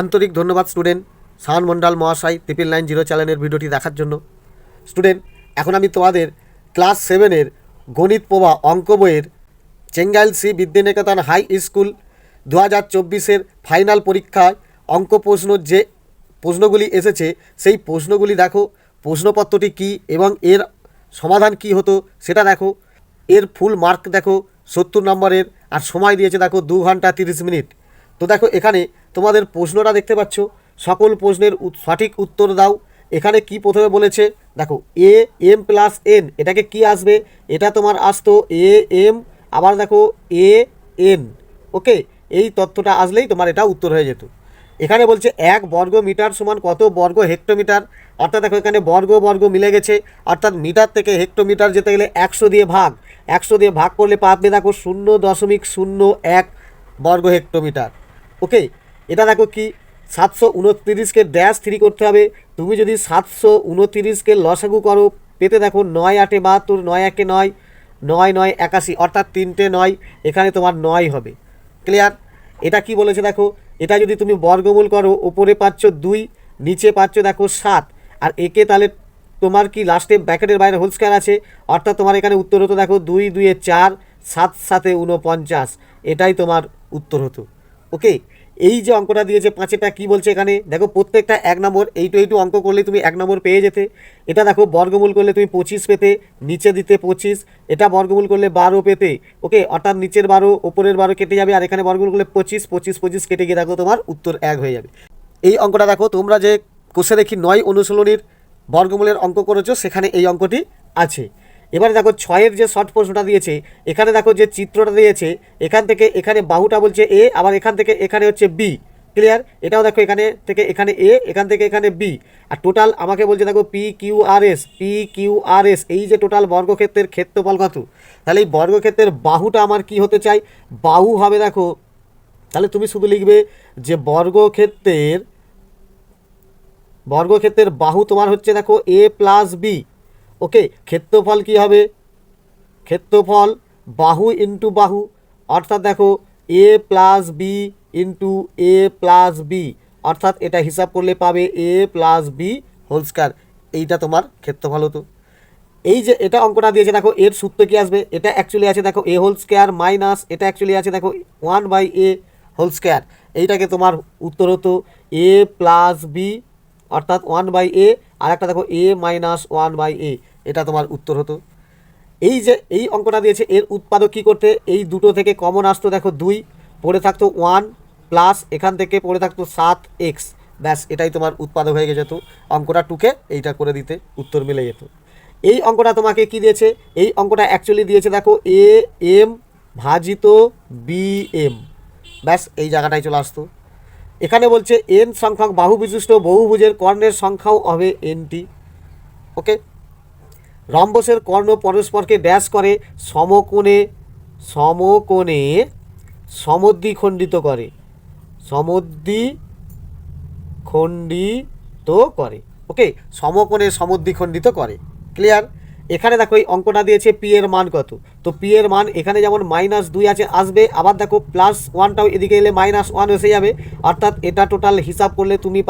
আন্তরিক ধন্যবাদ স্টুডেন্ট। শাহন মন্ডল মহাশয় ট্রিপল নাইন জিরো চ্যানেলের ভিডিওটি দেখার জন্য। স্টুডেন্ট, এখন আমি তোমাদের ক্লাস সেভেনের গণিত প্রভা অঙ্ক বইয়ের Chengail C Vidyaniketan high school দু হাজার চব্বিশের ফাইনাল পরীক্ষায় অঙ্ক প্রশ্ন যে প্রশ্নগুলি এসেছে, সেই প্রশ্নগুলি দেখো। প্রশ্নপত্রটি কী এবং এর সমাধান কি হতো সেটা দেখো। এর ফুল মার্ক দেখো, সত্তর নম্বরের, আর সময় দিয়েছে দেখো দু ঘণ্টা তিরিশ মিনিট। তো দেখো, এখানে তোমাদের প্রশ্নটা দেখতে পাচ্ছ। সকল প্রশ্নের সঠিক উত্তর দাও। এখানে কি প্রথমে বলেছে? দেখো এ এম প্লাস এন এটাকে কি আসবে? এটা তোমার আসতো এ এম আবার দেখো এ এন ওকে এই তথ্যটা আসলেই তোমার এটা উত্তর হয়ে যেত। এখানে বলছে, এক বর্গ মিটার সমান কত বর্গ হেক্টোমিটার? অর্থাৎ দেখো, এখানে বর্গ বর্গ মিলে গেছে। অর্থাৎ মিটার থেকে হেক্টোমিটার যেতে গেলে একশো দিয়ে ভাগ। একশো দিয়ে ভাগ করলে পাবে, দেখো, শূন্য দশমিক শূন্য এক বর্গ হেক্টোমিটার। ওকে, এটা দেখো কি, সাতশো উনত্রিশকে ড্যাশ থ্রি করতে হবে। তুমি যদি সাতশো উনত্রিশকে লসাগু করো, পেতে দেখো নয় আটে বাহাত্তর, নয় একে নয় নয় নয় একাশি, অর্থাৎ তিনটে নয়, এখানে তোমার নয় হবে। ক্লিয়ার এটা কি বলেছে দেখো, এটা যদি তুমি বর্গমূল করো, ওপরে পাচ্ছ দুই, নিচে পাচ্ছ দেখো সাত, আর একে তাহলে তোমার কি লাস্টে ব্র্যাকেটের বাইরে হোল স্কয়ার আছে, অর্থাৎ তোমার এখানে উত্তর হতো দেখো দুই দুইয়ে চার, সাত, সাতে উনপঞ্চাশ এটাই তোমার উত্তর হতো। ওকে এই যে অঙ্কটা দিয়েছে পাঁচেটা কি বলছে এখানে? দেখো, প্রত্যেকটা এক নম্বর এইটু এইটু অঙ্ক করলে তুমি এক নম্বর পেয়ে যেতে। এটা দেখো, বর্গমূল করলে তুমি পঁচিশ পেতে, নিচে দিতে পঁচিশ। এটা বর্গমূল করলে বারো পেতে, ওকে? অর্থাৎ নিচের বারো, ওপরের বারো কেটে যাবে, আর এখানে বর্গমূল করলে পঁচিশ পঁচিশ পঁচিশ কেটে গিয়ে দেখো তোমার উত্তর এক হয়ে যাবে। এই অঙ্কটা দেখো, তোমরা যে কোষে দেখি নয় অনুশীলনীর বর্গমূলের অঙ্ক করেছ, সেখানে এই অঙ্কটি আছে। এবারে দেখো ছয়ের যে শর্ট প্রশ্নটা দিয়েছে, এখানে দেখো যে চিত্রটা দিয়েছে, এখান থেকে এখানে বাহুটা বলছে এ আবার এখান থেকে এখানে হচ্ছে বি ক্লিয়ার এটাও দেখো এখানে থেকে এখানে এ এখান থেকে এখানে বি আর টোটাল আমাকে বলছে দেখো P Q R S P Q R S এই যে টোটাল বর্গক্ষেত্রের ক্ষেত্রফল কত? তাহলে এই বর্গক্ষেত্রের বাহুটা আমার কি হতে চাই? বাহু হবে দেখো, তাহলে তুমি শুধু লিখবে যে বর্গক্ষেত্রের বর্গক্ষেত্রের বাহু তোমার হচ্ছে দেখো এ প্লাস বি ওকে, ক্ষেত্রফল কি হবে? ক্ষেত্রফল বাহু ইন্টু বাহু। অর্থাৎ দেখো A plus B into A plus B অর্থাৎ এটা হিসাব করলে পাবে A plus B whole square এইটা তোমার ক্ষেত্রফল হতো। এই যে এটা অঙ্কটা দিয়েছে, দেখো, এর সূত্র কি আসবে? এটা অ্যাকচুয়ালি আছে, দেখো এ হোল স্কয়ার মাইনাস এটা অ্যাকচুয়ালি আছে, দেখো one by A whole square এইটাকে তোমার উত্তর হতো এ প্লাস বি অর্থাৎ ওয়ান বাই এ আর একটা দেখো A minus one by A এটা তোমার উত্তর হতো। এই যে, এই অঙ্কটা দিয়েছে, এর উৎপাদক কী করতে? এই দুটো থেকে কমন আসতো, দেখো, দুই, পড়ে থাকতো ওয়ান প্লাস এখান থেকে পড়ে থাকতো সাত এক্স ব্যাস, এটাই তোমার উৎপাদক হয়ে যেত অঙ্কটা টুকে এইটা করে দিতে উত্তর মিলে যেত। এই অঙ্কটা তোমাকে কি দিয়েছে? এই অঙ্কটা অ্যাকচুয়ালি দিয়েছে, দেখো এ এম ভাজিত বি এম ব্যাস, এই জায়গাটায় চলে আসতো। এখানে বলছে, এন সংখ্যক বাহু বিশিষ্ট বহুভুজের কর্ণের সংখ্যাও হবে এনটি। ওকে? রম্বসের কর্ণ পরস্পরকে ড্যাশ করে, সমকোণে সমকোণে সমদ্বিখণ্ডিত করে। সমদ্বি খণ্ডিত করে। ওকে? সমকোণে সমদ্বিখণ্ডিত করে। ক্লিয়ার? এখানে দেখো এই অঙ্কটা দিয়েছে পি এর মান কত? তো পি এর মান এখানে যেমন মাইনাস দুই আছে, আসবে। আবার দেখো প্লাস ওয়ানটাও এদিকে এলে মাইনাস ওয়ান এসে যাবে। অর্থাৎ এটা টোটাল হিসাব করলে তুমি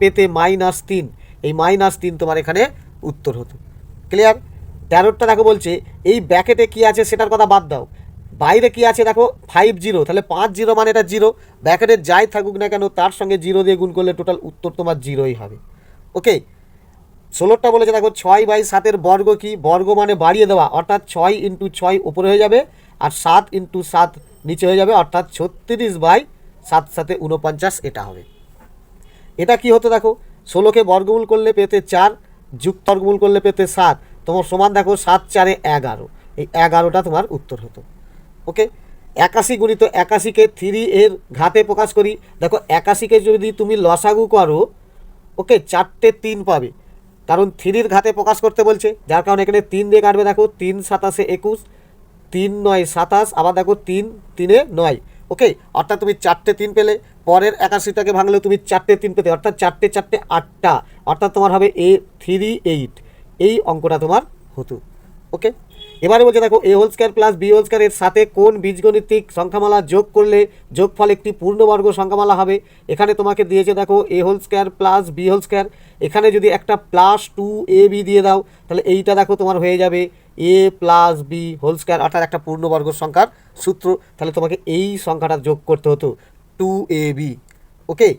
পেতে মাইনাস তিন। এই মাইনাস তিন তোমার এখানে উত্তর হতো। ক্লিয়ার তেরোটা দেখো বলছে, এই ব্যাকেটে কি আছে সেটার কথা বাদ দাও। বাইরে কি আছে দেখো? ফাইভ জিরো তাহলে পাঁচ জিরো মানে এটা জিরো ব্যাকেটে যাই থাকুক না কেন, তার সঙ্গে জিরো দিয়ে গুণ করলে টোটাল উত্তর তোমার জিরোই হবে। ওকে ষোলোটা বলেছে দেখো, ছয় বাই সাতের বর্গ কি? বর্গ মানে বাড়িয়ে দেওয়া। অর্থাৎ ছয় ইন্টু ছয় উপরে হয়ে যাবে আর সাত ইন্টু সাত নিচে হয়ে যাবে, অর্থাৎ ছত্রিশ বাই সাত সাথে উনপঞ্চাশ এটা হবে। এটা কি হতো দেখো, ষোলোকে বর্গমূল করলে পেতে চার যুক্ত বর্গমূল করলে পেতে সাত, তোমার সমান দেখো সাত চারে এগারো। এই এগারোটা তোমার উত্তর হতো। ওকে? একাশি গুণিত একাশিকে থ্রি এর ঘাতে প্রকাশ করি। দেখো, একাশিকে যদি তুমি লসাগু করো, ওকে, চারটে তিন পাবে। কারণ থ্রির ঘাতে প্রকাশ করতে বলছে, যার কারণে এখানে তিন দিয়ে কাটবে, দেখো, তিন সাতাশে একুশ, তিন নয় সাতাশ, আবার দেখো, তিন তিনে নয়। ওকে, অর্থাৎ তুমি চারটে তিন পেলে, পরের একাশিটাকে ভাঙলে তুমি চারটে তিন পেতে, অর্থাৎ চারটে চারটে আটটা, অর্থাৎ তোমার হবে এ থ্রি এইট, এই অঙ্কটা তোমার হতো। ওকে এবারে বলছে দেখো A whole square plus B whole স্কোয়ারের সাথে কোন বীজগণিতিক সংখ্যামালা যোগ করলে যোগফল একটি পূর্ণবর্গ সংখ্যামালা হবে? এখানে তোমাকে দিয়েছে দেখো A whole square plus B whole square এখানে যদি একটা প্লাস টু এ বি দিয়ে দাও, তাহলে এইটা দেখো তোমার হয়ে যাবে A plus B whole square অর্থাৎ একটা পূর্ণবর্গ সংখ্যার সূত্র। তাহলে তোমাকে এই সংখ্যাটা যোগ করতে হতো টু এ বি ওকে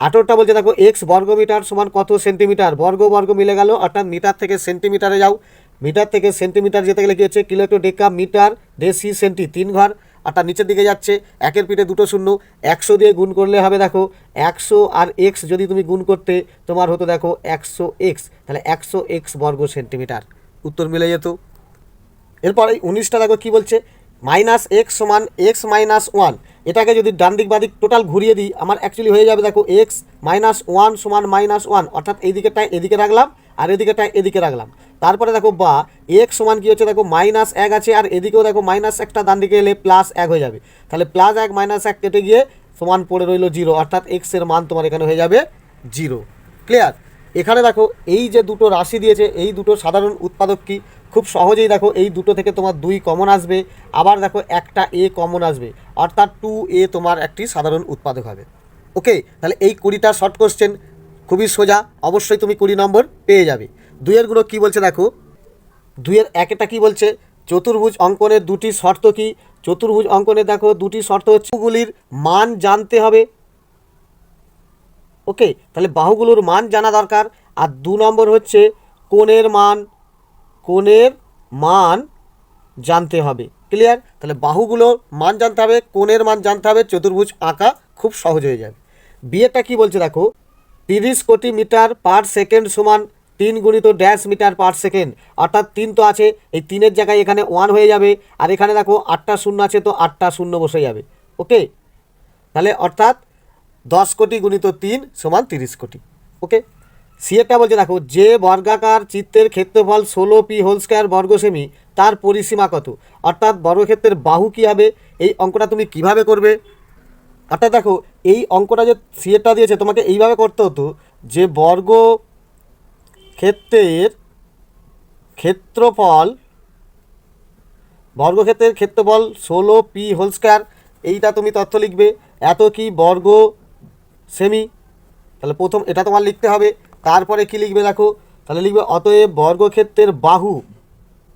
আঠেরোটা বলছে দেখো এক্স বর্গমিটার সমান কত সেন্টিমিটার? বর্গ বর্গ মিলে গেল, অর্থাৎ মিটার থেকে সেন্টিমিটারে যাও। মিটার থেকে সেন্টিমিটার যেতে গেলে কী হচ্ছে? Kilo deca metre deci, centi, তিন ঘর। আর তার নিচের দিকে যাচ্ছে, একের পিঠে দুটো শূন্য। একশো দিয়ে গুণ করলে হবে দেখো, একশো আর এক্স যদি তুমি গুণ করতে, তোমার হতো দেখো একশো এক্স তাহলে একশো এক্স বর্গ সেন্টিমিটার। উত্তর মিলে যেত। এরপরে উনিশটা দেখো কী বলছে? মাইনাস এক্স সমান এক্স মাইনাস ওয়ান। এটাকে যদি ডান দিক বাদিক টোটাল ঘুরিয়ে দিই, আমার অ্যাকচুয়ালি হয়ে যাবে দেখো এক্স মাইনাস ওয়ান সমান মাইনাস ওয়ান। অর্থাৎ এই দিকেরটায় এদিকে রাখলাম আর এদিকেরটায় এদিকে রাখলাম। তারপরে দেখো বা, এক্স সমান কী হচ্ছে দেখো মাইনাস এক আছে আর এদিকেও দেখো মাইনাস একটা ডান দিকে এলে প্লাস এক হয়ে যাবে। তাহলে প্লাস এক মাইনাস এক কেটে গিয়ে সমান পড়ে রইল জিরো। অর্থাৎ এক্সের মান তোমার এখানে হয়ে যাবে জিরো। ক্লিয়ার? এখানে দেখো এই যে দুটো রাশি দিয়েছে, এই দুটো সাধারণ উৎপাদক কি? খুব সহজেই দেখো এই দুটো থেকে তোমার দুই কমন আসবে, আবার দেখো একটা এ কমন আসবে, অর্থাৎ টু এ তোমার একটি সাধারণ উৎপাদক হবে। ওকে তাহলে এই কুড়িটা শর্ট কোশ্চেন খুবই সোজা, অবশ্যই তুমি কুড়ি নম্বর পেয়ে যাবে। দুইয়েরগুলো কী বলছে দেখো? দুইয়ের একটা কি বলছে? চতুর্ভুজ অঙ্কনের দুটি শর্ত কি? চতুর্ভুজ অঙ্কনে দেখো দুটি শর্ত হচ্ছে গুলির মান জানতে হবে। ওকে তাহলে বাহুগুলোর মান জানা দরকার। আর দু নম্বর হচ্ছে কোণের মান। কোণের মান জানতে হবে। ক্লিয়ার তাহলে বাহুগুলোর মান জানতে হবে, কোণের মান জানতে হবে, চতুর্ভুজ আঁকা খুব সহজ হয়ে যাবে। বিয়েটা কি বলছে দেখো? তিরিশ কোটি মিটার পার সেকেন্ড সমান তিন গুণিত ড্যাশ মিটার পার সেকেন্ড অর্থাৎ তিন তো আছে, এই তিনের জায়গায় এখানে ওয়ান হয়ে যাবে, আর এখানে দেখো আটটা শূন্য আছে, তো আটটা শূন্য বসে যাবে। ওকে তাহলে অর্থাৎ দশ কোটি গুণিত তিন সমান তিরিশ কোটি। ওকে সিএটা বলছে, দেখো, যে বর্গাকার চিত্রের ক্ষেত্রফল ষোলো পি হোল স্কোয়ার বর্গ সেমি, তার পরিসীমা কত? অর্থাৎ বর্গক্ষেত্রের বাহু কী হবে? এই অঙ্কটা তুমি কীভাবে করবে? অর্থাৎ দেখো, এই অঙ্কটা যে সিএটা দিয়েছে, তোমাকে এইভাবে করতে হতো যে বর্গ ক্ষেত্রের ক্ষেত্রফল, বর্গক্ষেত্রের ক্ষেত্রফল ষোলো পি হোল স্কোয়ার, এইটা তুমি তথ্য লিখবে, এত কি বর্গ সেমি? তাহলে প্রথম এটা তোমার লিখতে হবে। তারপরে কি লিখবে দেখো? তাহলে লিখবে, অতএব বর্গক্ষেত্রের বাহু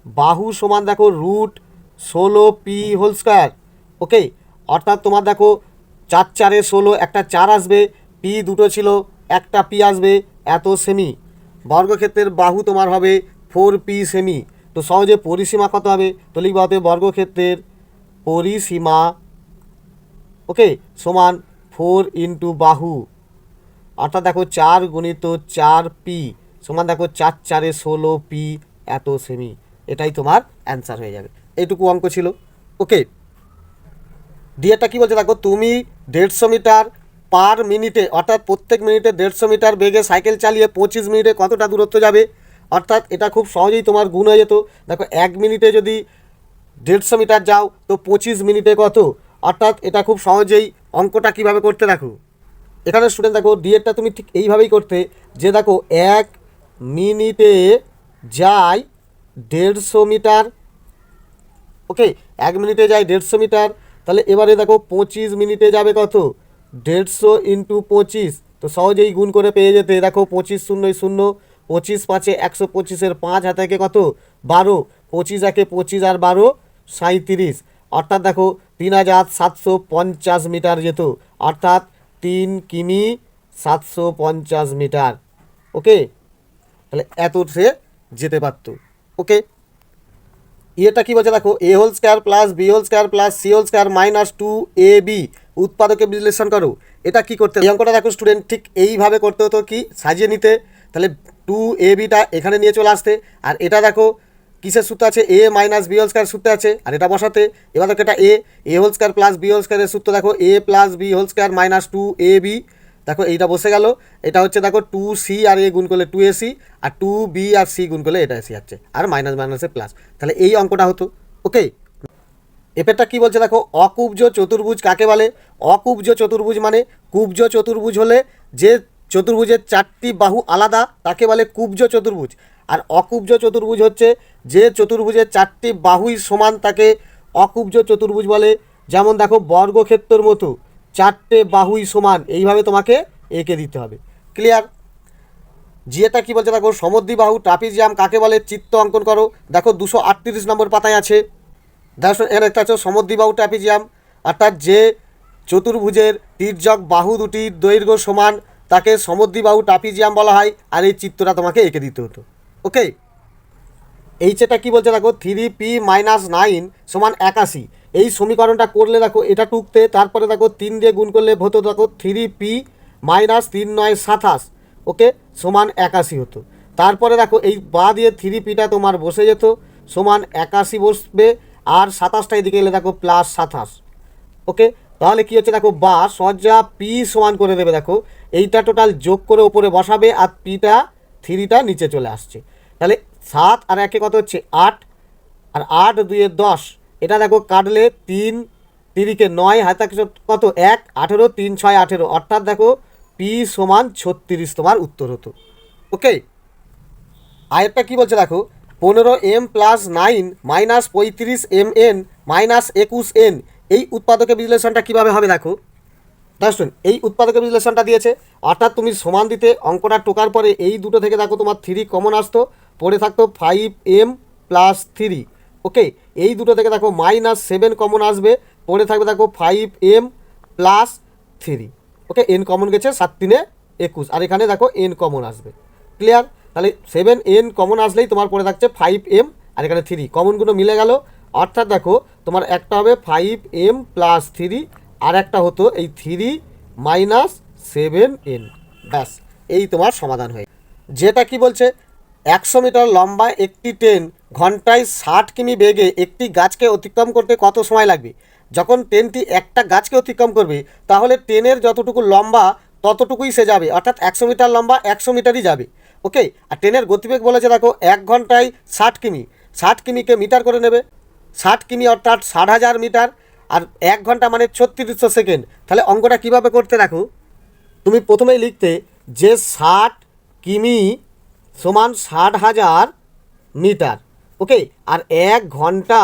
বাহু সমান দেখো রুট ষোলো পি হোল স্কোয়ার ওকে অর্থাৎ তোমার দেখো চার চারে ষোলো, একটা চার আসবে পি দুটো ছিল, একটা পি আসবে, এত সেমি বর্গক্ষেত্রের বাহু তোমার হবে ফোর পি সেমি তো সহজে পরিসীমা কত হবে? তো লিখবে অতএব বর্গক্ষেত্রের পরিসীমা ওকে সমান ফোর ইন্টু বাহু। অর্থাৎ দেখো চার গুণিত চার পি সমান দেখো চার চারে ষোলো পি এত সেমি। এটাই তোমার অ্যান্সার হয়ে যাবে। এইটুকু অঙ্ক ছিল। ওকে ডিএটা কী বলছে দেখো? তুমি দেড়শো মিটার পার মিনিটে অর্থাৎ প্রত্যেক মিনিটে দেড়শো মিটার বেগে সাইকেল চালিয়ে পঁচিশ মিনিটে কতটা দূরত্ব যাবে? অর্থাৎ এটা খুব সহজেই তোমার গুণ হয়ে যেত। দেখো, এক মিনিটে যদি দেড়শো মিটার যাও, তো পঁচিশ মিনিটে কত? অর্থাৎ এটা খুব সহজেই অঙ্কটা কীভাবে করতে দেখো? এখানে স্টুডেন্ট দেখো ডিএডটা তুমি ঠিক এইভাবেই করতে, যে দেখো, এক মিনিটে যায় দেড়শো মিটার। ওকে এক মিনিটে যায় দেড়শো মিটার। তাহলে এবারে দেখো, পঁচিশ মিনিটে যাবে কত? দেড়শো ইন্টু পঁচিশ। তো সহজেই গুণ করে পেয়ে যেতে, দেখো, পঁচিশ শূন্য শূন্য, পঁচিশ পাঁচে একশো পঁচিশের পাঁচ হাতে কত? বারো। পঁচিশ একে পঁচিশ আর বারো, সাঁইত্রিশ। অর্থাৎ দেখো, তিন হাজার সাতশো পঞ্চাশ মিটার যেত। অর্থাৎ তিন কিমি সাতশো পঞ্চাশ মিটার। ওকে? তাহলে এত সে যেতে পারতো। ওকে? ইয়েটা কি বলছে দেখো? A whole square plus B whole square plus C whole square minus two A B. উৎপাদকে বিশ্লেষণ করো। এটা কি করতে এই অঙ্কটা দেখো স্টুডেন্ট ঠিক এইভাবে করতে হতো কি? সাজিয়ে নিতে। তাহলে টু এ বিটা এখানে নিয়ে চলে আসতে। আর এটা দেখো কিসের সূত্র আছে? A minus B whole square সূত্র আছে। আর এটা বসাতে, এবার দেখো এটা A A whole square plus B whole স্কোয়ারের সূত্র, দেখো A plus B whole square minus two A B দেখো এইটা বসে গেল। এটা হচ্ছে, দেখো টু সি আর এ গুণ করলে টু এ সি আর টু বি আর সি গুণ করলে এটা এসি যাচ্ছে। আর মাইনাস মাইনাসে প্লাস তাহলে এই অঙ্কটা হতো। ওকে এপেরটা কি বলছে, দেখো অকুব্জ চতুর্ভুজ কাকে বলে? অকুব্জ চতুর্ভুজ মানে কুব্জ চতুর্ভুজ হলে যে চতুর্ভুজের চারটি বাহু আলাদা, তাকে বলে কুব্জ চতুর্ভুজ। আর অকুব্জ চতুর্ভুজ হচ্ছে যে চতুর্ভুজের চারটি বাহুই সমান তাকে অকুব্জ চতুর্ভুজ বলে। যেমন দেখো, বর্গক্ষেত্রর মতো চারটে বাহুই সমান, এইভাবে তোমাকে এঁকে দিতে হবে। ক্লিয়ার জিএটা কী বলছে? দেখো সমদ্বিবাহু ট্রাপিজিয়াম, কাকে বলে? চিত্ত অঙ্কন করো। দেখো, দুশো আটত্রিশ নম্বর পাতায় আছে। দেখো এর একটা হচ্ছে সমদ্বিবাহু ট্রাপিজিয়াম। অর্থাৎ যে চতুর্ভুজের তির্যক বাহু দুটির দৈর্ঘ্য সমান, তাকে সমদ্বিবাহু ট্রাপিজিয়াম বলা হয়। আর এই চিত্রটা তোমাকে এঁকে দিতে হতো। ওকে এইচ এটা কী বলছে দেখো? থ্রি পি মাইনাস নাইন সমান একাশি। এই সমীকরণটা করলে দেখো, এটা টুকতে, তারপরে দেখো তিন দিয়ে গুণ করলে হতো দেখো থ্রি পি মাইনাস তিন নয় সাতাশ। ওকে সমান একাশি হতো। তারপরে দেখো, এই বা দিয়ে থ্রি পিটা তোমার বসে যেত, সমান একাশি বসবে, আর সাতাশটা এদিকে এলে দেখো প্লাস সাতাশ। ওকে তাহলে কী হচ্ছে দেখো, বা সজ্জা পি সমান করে দেবে দেখো, এইটা টোটাল যোগ করে ওপরে বসাবে, আর পিটা থ্রিটা নিচে চলে আসছে। তাহলে সাত আর একে কত হচ্ছে? আট। আর আট দুইয়ে দশ। এটা দেখো কাটলে তিন, তিরিকে নয়, হাতে কত? এক, আঠেরো, তিন, ছয়, আঠেরো। অর্থাৎ দেখো পি সমান ছত্রিশ তোমার উত্তর হতো। ওকে আরেকটা কী বলছে দেখো? পনেরো এম প্লাস নাইন মাইনাস পঁয়ত্রিশ এম এন মাইনাস একুশ এন এই উৎপাদকের বিশ্লেষণটা কীভাবে হবে দেখো? দেখুন এই উৎপাদকের বিশ্লেষণটা দিয়েছে। অর্থাৎ তুমি সমান দিতে অঙ্কটা টোকার পরে এই দুটো থেকে দেখো তোমার থ্রি কমন আসতো। পড়ে থাকতো five M plus three okay এই দুটো থেকে দেখো মাইনাস সেভেন কমন আসবে, পড়ে থাকবে দেখো five M plus three okay N common গেছে সাত তিনে একুশ, আর এখানে দেখো এন কমন আসবে। ক্লিয়ার তাহলে সেভেন এন কমন আসলেই তোমার পড়ে থাকছে ফাইভ এম আর এখানে থ্রি কমনগুলো মিলে গেল। অর্থাৎ দেখো তোমার একটা হবে ফাইভ এম প্লাস থ্রি আর একটা হতো এই থ্রি মাইনাস সেভেন এন ব্যাস, এই তোমার সমাধান হয়ে যেটা কি বলছে? একশো মিটার লম্বা একটি ট্রেন ঘন্টায় ষাট কিমি বেগে একটি গাছকে অতিক্রম করতে কত সময় লাগবে? যখন ট্রেনটি একটা গাছকে অতিক্রম করবে, তাহলে ট্রেনের যতটুকু লম্বা ততটুকুই সে যাবে। অর্থাৎ একশো মিটার লম্বা একশো মিটারই যাবে। ওকে? আর ট্রেনের গতিবেগ বলেছে দেখো, এক ঘন্টায় ষাট কিমি। ষাট কিমিকে মিটার করে নেবে। ষাট কিমি অর্থাৎ ষাট হাজার মিটার। আর এক ঘণ্টা মানে ছত্রিশশো সেকেন্ড। তাহলে অঙ্কটা কীভাবে করতে দেখো? তুমি প্রথমেই লিখতে যে ষাট কিমি সমান ষাট হাজার মিটার। ওকে? আর এক ঘণ্টা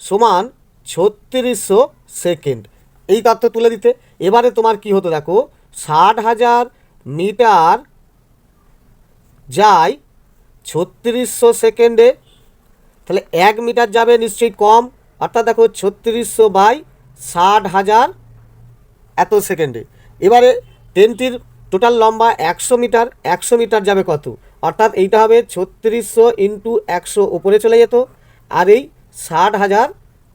সমান ছত্রিশশো সেকেন্ড। এই তথ্য তুলে দিতে। এবারে তোমার কি হতো দেখো, ষাট হাজার মিটার যায় ছত্রিশশো সেকেন্ডে, তাহলে এক মিটার যাবে নিশ্চয়ই কম। অর্থাৎ দেখো ছত্রিশশো বাই ষাট হাজার এত সেকেন্ডে। এবারে ট্রেনটির টোটাল লম্বা একশো মিটার একশো মিটার যাবে কত? অর্থাৎ এইটা হবে ছত্রিশশো ইন্টু একশো উপরে চলে যেত, আর এই ষাট হাজার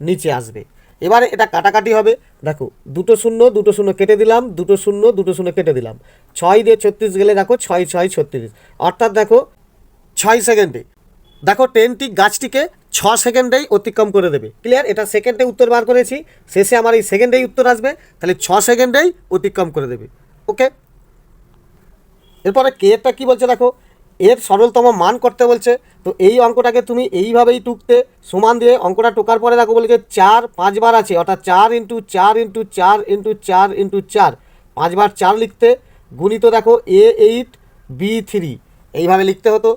নিচে আসবে। এবারে এটা কাটাকাটি হবে, দেখো, দুটো শূন্য দুটো শূন্য কেটে দিলাম, দুটো শূন্য দুটো শূন্য কেটে দিলাম। ছয় দিয়ে ছত্রিশ গেলে দেখো ছয় ছয়, ছত্রিশ। অর্থাৎ দেখো ছয় সেকেন্ডে, দেখো ট্রেনটি গাছটিকে ছ সেকেন্ডেই অতিক্রম করে দেবে। ক্লিয়ার এটা সেকেন্ডে উত্তর বার করেছি, শেষে আমার এই সেকেন্ডেই উত্তর আসবে, তাহলে ছ সেকেন্ডেই অতিক্রম করে দেবে। ওকে এরপরে কেটা কি বলছে দেখো? এর সরলতম মান করতে বলছে। তো এই অঙ্কটাকে তুমি এইভাবেই টুকতে সমান দিয়ে অঙ্কটা টোকার পরে দেখো বলেছে চার পাঁচবার আছে, অর্থাৎ চার ইন্টু চার ইন্টু চার ইন্টু চার ইন্টু চার, পাঁচবার চার লিখতে গুণিত দেখো এ এইট, বি থ্রি, এইভাবে লিখতে হতো।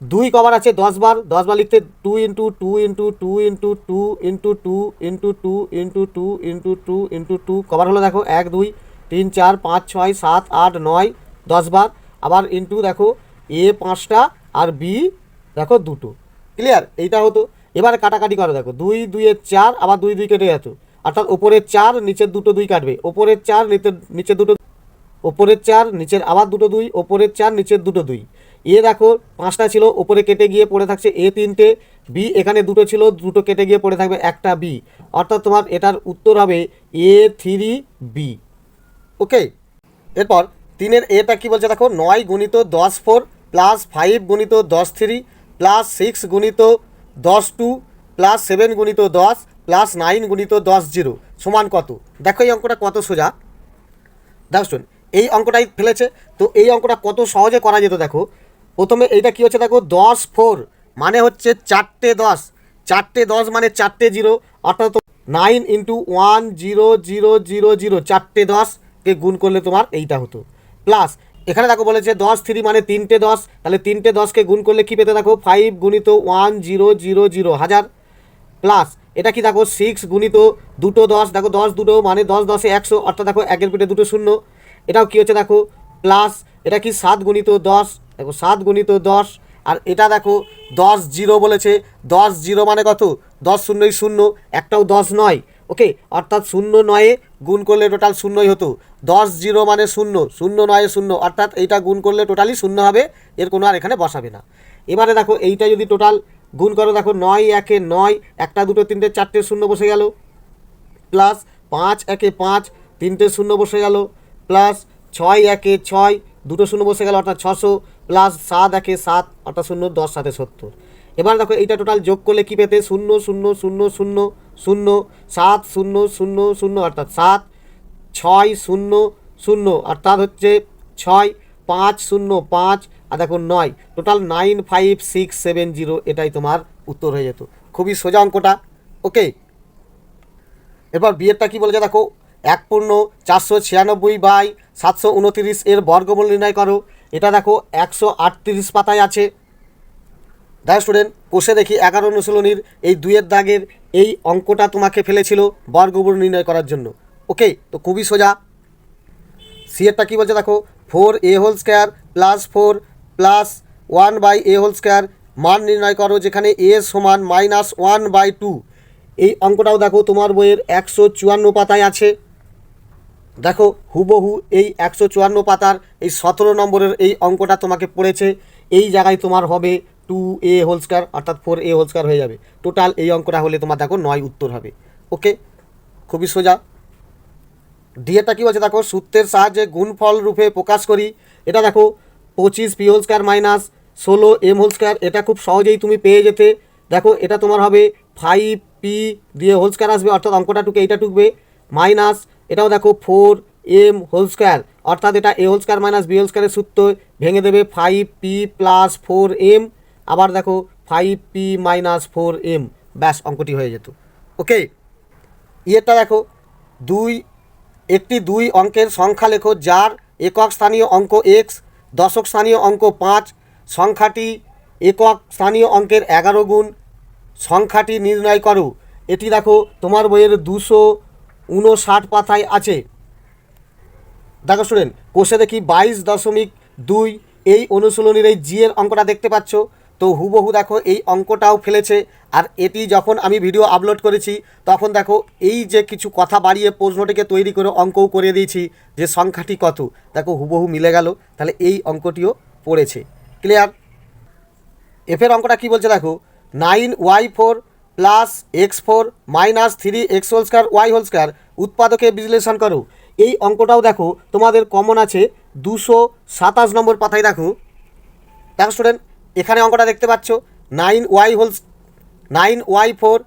দুই কবার আছে দশ বার দশ বার লিখতে two into two into two into two into two into two into two into two into two, কবার হলো দেখো এক, দুই, তিন, চার, পাঁচ, ছয়, সাত, আট, নয় দশ বার আবার ইন্টু দেখো এ পাঁচটা আর বি, দেখো দুটো। ক্লিয়ার এইটা হতো। এবার কাটাকাটি করো, দেখো। দুই, দুইয়ের চার, আবার দুই দুই কেটে যেত অর্থাৎ ওপরের চার, নিচের দুটো দুই কাটবে। ওপরের চার, নিচের নিচের দুটো ওপরের চার, নিচের আবার দুটো দুই, ওপরের চার, নিচের দুটো দুই। এ দেখো, পাঁচটা ছিল, ওপরে কেটে গিয়ে পড়ে থাকছে এ তিনটে বি এখানে দুটো ছিল, দুটো কেটে গিয়ে পড়ে থাকবে একটা বি অর্থাৎ তোমার এটার উত্তর হবে এ থ্রি বি ওকে এরপর তিনের এটা কি বলছে দেখো? নয় গুণিত দশ ফোর প্লাস ফাইভ গুণিত দশ থ্রি, প্লাস সিক্স গুণিত দশ টু, প্লাস সেভেন গুণিত দশ, প্লাস নাইন গুণিত দশ জিরো, সমান কত? দেখো এই অঙ্কটা কত সোজা। দেখো শুন এই অঙ্কটাই ফেলেছে, তো এই অঙ্কটা কত সহজে করা যেত দেখো। প্রথমে এইটা কী হচ্ছে দেখো, দশ ফোর মানে হচ্ছে চারটে দশ। চারটে দশ মানে চারটে জিরো, অর্থাৎ nine into one zero zero zero zero, চারটে দশকে গুণ করলে তোমার এইটা হতো। প্লাস এখানে দেখো বলেছে দশ, থ্রি মানে তিনটে দশ। তাহলে তিনটে দশকে গুণ করলে কি পেতে দেখো? ফাইভ গুণিত ওয়ান জিরো জিরো জিরো হাজার। প্লাস এটা কি দেখো? সিক্স গুণিত দুটো দশ। দেখো, দশ দুটো মানে দশ দশে একশো। অর্থাৎ দেখো, একের পিঠে দুটো শূন্য। এটাও কী হচ্ছে দেখো? প্লাস এটা কি সাত গুণিত দশ? দেখো, সাত গুণিত দশ। আর এটা দেখো, দশ জিরো বলেছে। দশ জিরো মানে কত? দশ শূন্যই শূন্য। একটাও দশ নয়। ওকে অর্থাৎ শূন্য নয়ে গুণ করলে টোটাল শূন্যই হতো। দশ জিরো মানে শূন্য শূন্য নয় শূন্য, অর্থাৎ এইটা গুণ করলে টোটালি শূন্য হবে, এর কোনো আর এখানে বসাবে না। এবারে দেখো, এইটা যদি টোটাল গুণ করো, দেখো, নয় একে নয়, একটা, দুটো, তিনটে, চারটে, শূন্য বসে গেল। প্লাস পাঁচ একে পাঁচ, তিনটে, শূন্য বসে গেল। প্লাস ছয় একে ছয়, দুটো, শূন্য বসে গেল, অর্থাৎ ছশো। প্লাস সাত একে সাত, অর্থাৎ শূন্য, দশ সাথে সত্তর। এবার দেখো, এইটা টোটাল যোগ করলে কী পেতে? শূন্য শূন্য শূন্য শূন্য। শূন্য, সাত শূন্য শূন্য শূন্য, অর্থাৎ সাত, ছয় শূন্য শূন্য, অর্থাৎ হচ্ছে ছয়, পাঁচ শূন্য, পাঁচ, আর দেখো নয়। Total nine five six seven zero এটাই তোমার উত্তর হয়ে যেত। খুবই সোজা অঙ্কটা। ওকে এরপর বিয়েরটা কী বলেছে দেখো? এক পূর্ণ চারশো ছিয়ানব্বই বাই সাতশো উনতিরিশ এর বর্গমূল নির্ণয় করো। এটা দেখো একশো আটত্রিশ পাতায় আছে। দেখো স্টুডেন্ট, কোষে দেখি এগারো অনুশীলনীর এই দুইয়ের দাগের এই অঙ্কটা তোমাকে ফেলেছিল বর্গমূল নির্ণয় করার জন্য। ওকে, তো খুবই সোজা। সিএরটা কী বলছে দেখো? Four A whole square plus four plus one by A whole square মান নির্ণয় করো, যেখানে এ সমান মাইনাস ওয়ান বাই টু। এই অঙ্কটাও দেখো, তোমার বইয়ের একশো চুয়ান্ন পাতায় আছে। দেখো, হুবহু এই একশো চুয়ান্ন পাতার এই সতেরো নম্বরের এই অঙ্কটা তোমাকে পড়েছে। এই জায়গায় তোমার হবে টু এ হোল স্কোয়ার অর্থাৎ ফোর এ হোল স্কোয়ার হয়ে যাবে। টোটাল এই অঙ্কটা হলে তোমার দেখো নয় উত্তর হবে। ওকে খুবই সোজা। ডিএটা কী বলছে দেখো? সূত্রের সাহায্যে গুণফল রূপে প্রকাশ করি। এটা দেখো, পঁচিশ পি হোল স্কোয়ার মাইনাস ষোলো এম হোল স্কোয়ার এটা খুব সহজেই তুমি পেয়ে যেতে। দেখো, এটা তোমার হবে ফাইভ পি দিয়ে হোল স্কোয়ার আসবে। অর্থাৎ অঙ্কটা টুকে এইটা টুকবে। মাইনাস এটাও দেখো ফোর এম হোল স্কোয়ার অর্থাৎ এটা A whole square minus B whole স্কোয়ারের সূত্র ভেঙে দেবে five P plus four M আবার দেখো five P minus four M ব্যাস অঙ্কটি হয়ে যেত। ওকে ইয়েটা দেখো, দুই, একটি দুই অঙ্কের সংখ্যা লেখো, যার একক স্থানীয় অঙ্ক এক্স দশক স্থানীয় অঙ্ক পাঁচ, সংখ্যাটি একক স্থানীয় অঙ্কের এগারো গুণ, সংখ্যাটি নির্ণয় করো। এটি দেখো, তোমার বইয়ের দুশো উনষাট পাতায় আছে। দেখো স্টুডেন্ট কোষে দেখি বাইশ দশমিক দুই, এই অনুশীলনীর এই জি এর অঙ্কটা দেখতে পাচ্ছ। তো হুবহু দেখো এই অঙ্কটাও ফেলেছে। আর এটি যখন আমি ভিডিও আপলোড করেছি, তখন দেখো এই যে কিছু কথা বাড়িয়ে প্রশ্নটিকে তৈরি করে অঙ্কও করে দিয়েছি যে সংখ্যাটি কত। দেখো হুবহু মিলে গেল, তাহলে এই অঙ্কটিও পড়েছে। ক্লিয়ার এফের অঙ্কটা কী বলছে দেখো? Nine Y four plus X four minus three X whole square Y whole square উৎপাদকে বিশ্লেষণ করো। এই অঙ্কটাও দেখো, তোমাদের কমন আছে দুশো সাতাশ নম্বর পাতায় দেখো। দেখো স্টুডেন্ট এখানে অঙ্কটা দেখতে পাচ্ছ। Nine Y whole nine Y four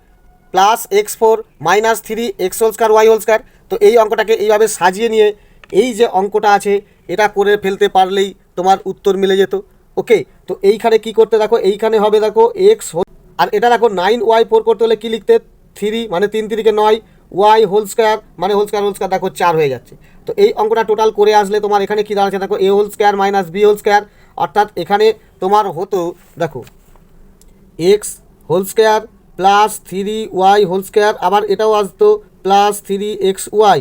plus X four minus three X whole square Y whole square. তো এই অঙ্কটাকে এইভাবে সাজিয়ে নিয়ে এই যে অঙ্কটা আছে, এটা করে ফেলতে পারলেই তোমার উত্তর মিলে যেত। ওকে? তো এইখানে কি করতে দেখো, এইখানে হবে দেখো এক্স আর এটা দেখো নাইন ওয়াই ফোর করতে হলে কী লিখতে? থ্রি মানে তিন তিরিকে নয়, ওয়াই হোল স্কোয়ার মানে হোল স্কোয়ার হোল স্কোয়ার দেখো চার হয়ে যাচ্ছে। তো এই অঙ্কটা টোটাল করে আসলে তোমার এখানে কী দাঁড়াচ্ছে দেখো, A whole square minus B whole square অর্থাৎ এখানে তোমার হতো, দেখো X whole square plus three Y whole square আবার এটাও আসতো plus three X Y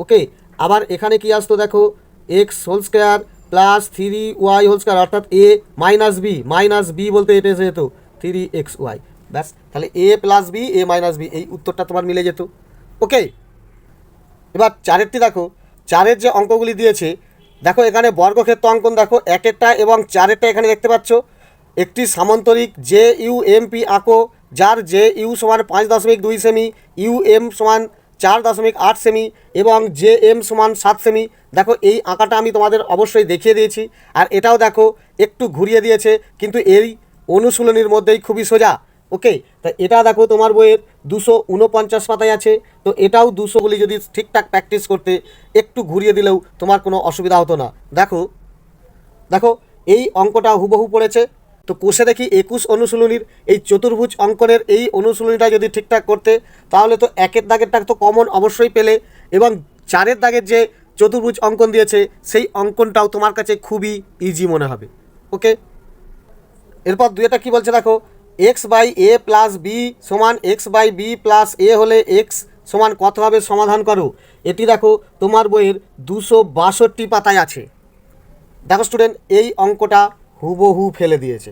okay আবার এখানে কি আসতো দেখো X whole square plus three Y whole square অর্থাৎ A minus B minus B বলতে এটা এসে যেত থ্রি এক্স ওয়াই ব্যাস, তাহলে A plus B A minus B এই উত্তরটা তোমার মিলে যেত ওকে এবার চারেরটি দেখো, চারের যে অঙ্কগুলি দিয়েছে দেখো, এখানে বর্গক্ষেত্র অঙ্কন দেখো, একেরটা এবং চারেরটা এখানে দেখতে পাচ্ছ। একটি সামান্তরিক জে ইউ এম পি আঁকো, যার জে ইউ সমান পাঁচ দশমিক দুই সেমি, ইউ এম সমান চার দশমিক আট সেমি এবং জে এম সমান সাত সেমি। দেখো, এই আঁকাটা আমি তোমাদের অবশ্যই দেখিয়ে দিয়েছি। আর এটাও দেখো, একটু ঘুরিয়ে দিয়েছে, কিন্তু এই অনুশীলনীর মধ্যেই খুবই সোজা। ওকে তা এটা দেখো তোমার বইয়ের দুশো উনপঞ্চাশ পাতায় আছে। তো এটাও দুশোগুলি যদি ঠিকঠাক প্র্যাকটিস করতে একটু ঘুরিয়ে দিলেও তোমার কোনো অসুবিধা হতো না। দেখো দেখো, এই অঙ্কটা হুবহু পড়েছে। তো কোষে দেখি একুশ অনুশীলনীর এই চতুর্ভুজ অঙ্কনের এই অনুশীলনীটা যদি ঠিকঠাক করতে, তাহলে তো একের দাগেরটা তো কমন অবশ্যই পেলে। এবং চারের দাগের যে চতুর্ভুজ অঙ্কন দিয়েছে, সেই অঙ্কনটাও তোমার কাছে খুবই ইজি মনে হবে। ওকে এরপর দুইটা কি বলছে দেখো? X by A plus B সমান X by B plus A হলে এক্স সমান কত হবে সমাধান করো। এটি দেখো, তোমার বইয়ের দুশো বাষট্টি পাতায় আছে। দেখো স্টুডেন্ট এই অঙ্কটা হুবহু ফেলে দিয়েছে।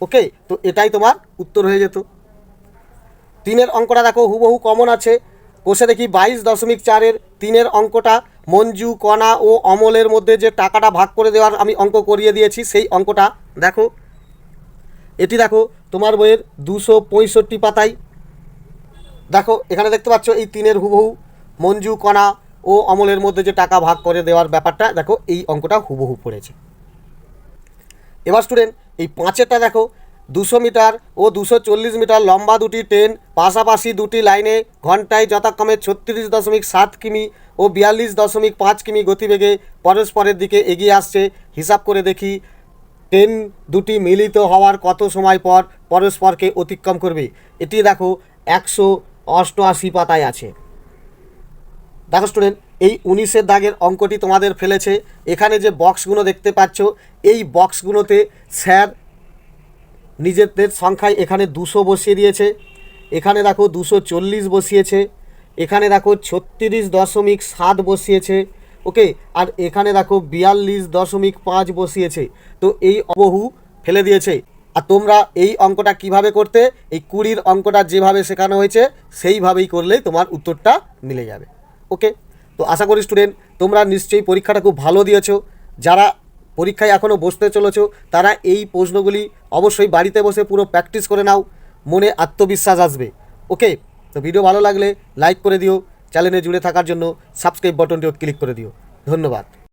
ওকে তো এটাই তোমার উত্তর হয়ে যেত। তিনের অঙ্কটা দেখো, হুবহু কমন আছে। কোষে দেখি বাইশ দশমিক চারের তিনের অঙ্কটা, মঞ্জু, কণা ও অমলের মধ্যে যে টাকাটা ভাগ করে দেওয়ার আমি অঙ্ক করিয়ে দিয়েছি, সেই অঙ্কটা দেখো। এটি দেখো, তোমার বইয়ের দুশো পঁয়ষট্টি পাতায় দেখো, এখানে দেখতে পাচ্ছ এই তিনের হুবহু মঞ্জু, কণা ও অমলের মধ্যে যে টাকা ভাগ করে দেওয়ার ব্যাপারটা, দেখো, এই অঙ্কটা হুবহু পড়েছে। এবার স্টুডেন্ট এই পাঁচেরটা দেখো, দুশো মিটার ও দুশো চল্লিশ মিটার লম্বা দুটি ট্রেন, পাশাপাশি দুটি লাইনে ঘন্টায় যথাক্রমে ছত্রিশ দশমিক সাত কিমি ও বিয়াল্লিশ দশমিক পাঁচ কিমি গতিবেগে পরস্পরের দিকে এগিয়ে আসছে। হিসাব করে দেখি ট্রেন দুটি মিলিত হওয়ার কত সময় পর পরস্পরকে অতিক্রম করবে? এটি দেখো একশো অষ্টআশি পাতায় আছে। দেখো স্টুডেন্ট এই উনিশের দাগের অঙ্কটি তোমাদের ফেলেছে। এখানে যে বক্সগুলো দেখতে পাচ্ছ, এই বক্সগুলোতে স্যার নিজেদের সংখ্যায় এখানে দুশো বসিয়ে দিয়েছে। এখানে দেখো দুশো চল্লিশ বসিয়েছে। এখানে দেখো ছত্রিশ দশমিক সাত বসিয়েছে। ওকে, আর এখানে দেখো বিয়াল্লিশ দশমিক পাঁচ বসিয়েছে। তো এই অবহু ফেলে দিয়েছে। আর তোমরা এই অঙ্কটা কীভাবে করতে, এই কুড়ির অঙ্কটা যেভাবে শেখানো হয়েছে, সেইভাবেই করলেই তোমার উত্তরটা মিলে যাবে। ওকে? তো আশা করি স্টুডেন্ট, তোমরা নিশ্চয়ই পরীক্ষাটা খুব ভালো দিয়েছ। যারা পরীক্ষায় এখনও বসতে চলেছো, তারা এই প্রশ্নগুলি অবশ্যই বাড়িতে বসে পুরো প্র্যাকটিস করে নাও। মনে আত্মবিশ্বাস আসবে। ওকে? তো ভিডিও ভালো লাগলে লাইক করে দিও। চ্যানেলে জুড়ে থাকার জন্য সাবস্ক্রাইব বটনটিও ক্লিক করে দিও। ধন্যবাদ।